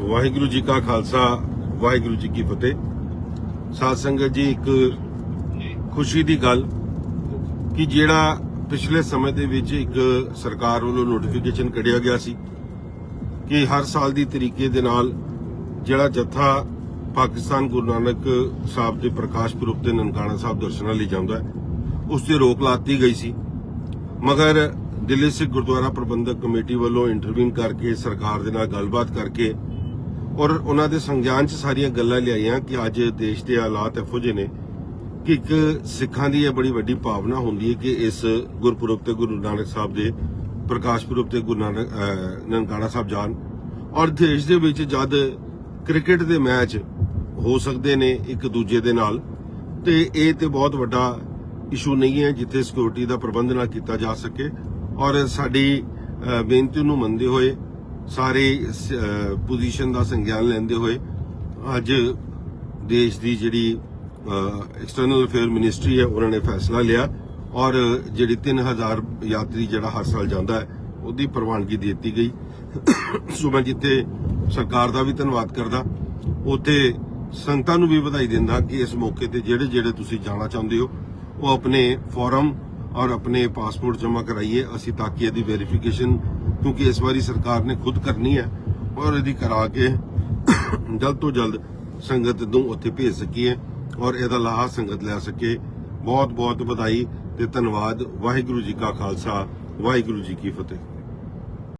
ਵਾਹਿਗੁਰੂ ਜੀ ਕਾ ਖਾਲਸਾ, ਵਾਹਿਗੁਰੂ ਜੀ ਕੀ ਫਤਿਹ। ਸਾਧ ਸੰਗਤ ਜੀ, ਇੱਕ ਖੁਸ਼ੀ ਦੀ ਗੱਲ ਕਿ ਜਿਹੜਾ ਪਿਛਲੇ ਸਮੇਂ ਦੇ ਵਿੱਚ ਇੱਕ ਸਰਕਾਰ ਵੱਲੋਂ ਨੋਟੀਫਿਕੇਸ਼ਨ ਕੱਢਿਆ ਗਿਆ ਸੀ ਕਿ ਹਰ ਸਾਲ ਦੀ ਤਰੀਕੇ ਦੇ ਨਾਲ ਜਿਹੜਾ ਜੱਥਾ ਪਾਕਿਸਤਾਨ ਗੁਰੂ ਨਾਨਕ ਸਾਹਿਬ ਦੇ ਪ੍ਰਕਾਸ਼ ਪੁਰਬ ਤੇ ਨਨਕਾਣਾ ਸਾਹਿਬ ਦਰਸ਼ਨਾਂ ਲਈ ਜਾਂਦਾ ਹੈ, ਉਸ ਤੇ ਰੋਕ ਲਾਤੀ ਗਈ ਸੀ। ਮਗਰ ਦਿੱਲੀ ਸਿੱਖ ਗੁਰਦੁਆਰਾ ਪ੍ਰਬੰਧਕ ਕਮੇਟੀ ਵੱਲੋਂ ਇੰਟਰਵਿਊਨ ਕਰਕੇ, ਸਰਕਾਰ ਦੇ ਨਾਲ ਗੱਲਬਾਤ ਕਰਕੇ ਔਰ ਉਹਨਾਂ ਦੇ ਸੰਗਿਆਨ 'ਚ ਸਾਰੀਆਂ ਗੱਲਾਂ ਲਿਆਈਆਂ ਕਿ ਅੱਜ ਦੇਸ਼ ਦੇ ਹਾਲਾਤ ਇਹੋ ਜਿਹੇ ਨੇ ਕਿ ਇੱਕ ਸਿੱਖਾਂ ਦੀ ਇਹ ਬੜੀ ਵੱਡੀ ਭਾਵਨਾ ਹੁੰਦੀ ਹੈ ਕਿ ਇਸ ਗੁਰਪੁਰਬ ਤੇ ਗੁਰੂ ਨਾਨਕ ਸਾਹਿਬ ਦੇ ਪ੍ਰਕਾਸ਼ ਪੁਰਬ ਤੇ ਗੁਰੂ ਨਾਨਕ ਨਨਕਾਣਾ ਸਾਹਿਬ ਜਾਣ ਔਰ ਦੇਸ਼ ਦੇ ਵਿੱਚ ਜਦ ਕ੍ਰਿਕਟ ਦੇ ਮੈਚ ਹੋ ਸਕਦੇ ਨੇ ਇੱਕ ਦੂਜੇ ਦੇ ਨਾਲ, ਤੇ ਇਹ ਤੇ ਬਹੁਤ ਵੱਡਾ ਇਸ਼ੂ ਨਹੀਂ ਹੈ ਜਿੱਥੇ ਸਿਕਿਉਰਿਟੀ ਦਾ ਪ੍ਰਬੰਧ ਨਾ ਕੀਤਾ ਜਾ ਸਕੇ ਔਰ ਸਾਡੀ ਬੇਨਤੀ ਨੂੰ ਮੰਨਦੇ ਹੋਏ ਸਾਰੇ ਪੋਜੀਸ਼ਨ ਦਾ ਸੰਗਿਆਨ ਲੈਂਦੇ ਹੋਏ ਅੱਜ ਦੇਸ਼ ਦੀ ਜਿਹੜੀ ਐਕਸਟਰਨਲ ਅਫੇਅਰ ਮਿਨਿਸਟਰੀ ਹੈ, ਉਹਨਾਂ ਨੇ ਫੈਸਲਾ ਲਿਆ ਔਰ ਜਿਹੜੀ 3000 ਯਾਤਰੀ ਜਿਹੜਾ ਹਰ ਸਾਲ ਜਾਂਦਾ ਹੈ, ਉਹਦੀ ਪ੍ਰਵਾਨਗੀ ਦੇ ਦਿੱਤੀ ਗਈ। ਸੋ ਮੈਂ ਜਿੱਥੇ ਸਰਕਾਰ ਦਾ ਵੀ ਧੰਨਵਾਦ ਕਰਦਾ, ਉਥੇ ਸੰਗਤਾਂ ਨੂੰ ਵੀ ਵਧਾਈ ਦਿੰਦਾ ਕਿ ਇਸ ਮੌਕੇ ਤੇ ਜਿਹੜੇ ਜਿਹੜੇ ਤੁਸੀਂ ਜਾਣਾ ਚਾਹੁੰਦੇ ਹੋ, ਉਹ ਆਪਣੇ ਫਾਰਮ ਔਰ ਆਪਣੇ ਪਾਸਪੋਰਟ ਜਮ੍ਹਾਂ ਕਰਾਈਏ, ਅਸੀਂ ਤਾਂ ਕਿ ਇਹਦੀ ਵੈਰੀਫਿਕੇਸ਼ਨ ਕਿਉਂਕਿ ਇਸ ਵਾਰੀ ਸਰਕਾਰ ਨੇ ਖੁਦ ਕਰਨੀ ਹੈ ਔਰ ਇਹਦੀ ਕਰਾ ਕੇ ਜਲਦ ਤੋਂ ਜਲਦ ਸੰਗਤ ਨੂੰ ਉੱਥੇ ਭੇਜ ਸਕੀਏ ਔਰ ਇਹਦਾ ਲਾਹਾ ਸੰਗਤ ਲੈ ਸਕੇ। ਬਹੁਤ ਬਹੁਤ ਵਧਾਈ ਤੇ ਧੰਨਵਾਦ। ਵਾਹਿਗੁਰੂ ਜੀ ਕਾ ਖਾਲਸਾ, ਵਾਹਿਗੁਰੂ ਜੀ ਕੀ ਫਤਿਹ।